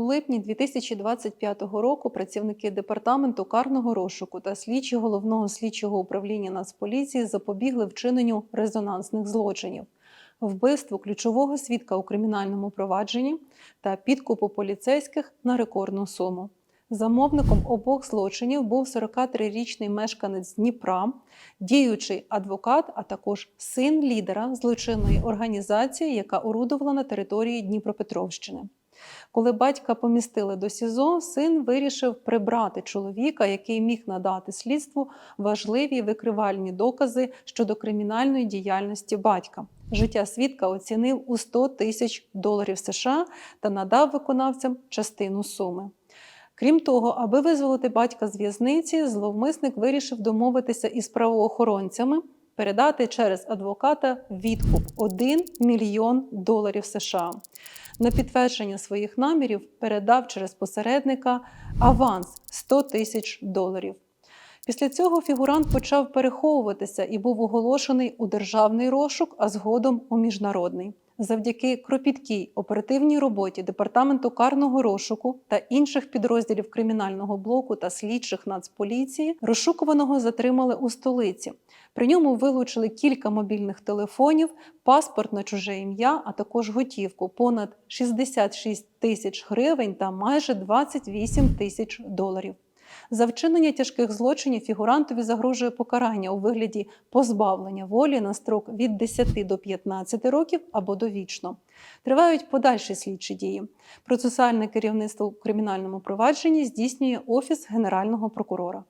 липні 2025 року працівники департаменту карного розшуку та слідчі головного слідчого управління Нацполіції запобігли вчиненню резонансних злочинів, вбивству ключового свідка у кримінальному провадженні та підкупу поліцейських на рекордну суму. Замовником обох злочинів був 43-річний мешканець Дніпра, діючий адвокат, а також син лідера злочинної організації, яка орудувала на території Дніпропетровщини. Коли батька помістили до СІЗО, син вирішив прибрати чоловіка, який міг надати слідству важливі викривальні докази щодо кримінальної діяльності батька. Життя свідка оцінив у 100 тисяч доларів США та надав виконавцям частину суми. Крім того, аби визволити батька з в'язниці, зловмисник вирішив домовитися із правоохоронцями, передати через адвоката відкуп 1 мільйон доларів США. На підтвердження своїх намірів передав через посередника аванс 100 тисяч доларів. Після цього фігурант почав переховуватися і був оголошений у державний розшук, а згодом у міжнародний. Завдяки кропіткій оперативній роботі департаменту карного розшуку та інших підрозділів кримінального блоку та слідчих нацполіції розшукуваного затримали у столиці. При ньому вилучили кілька мобільних телефонів, паспорт на чуже ім'я, а також готівку понад 66 тисяч гривень та майже 28 тисяч доларів. За вчинення тяжких злочинів фігурантові загрожує покарання у вигляді позбавлення волі на строк від 10 до 15 років або довічно. Тривають подальші слідчі дії. Процесуальне керівництво у кримінальному провадженні здійснює Офіс Генерального прокурора.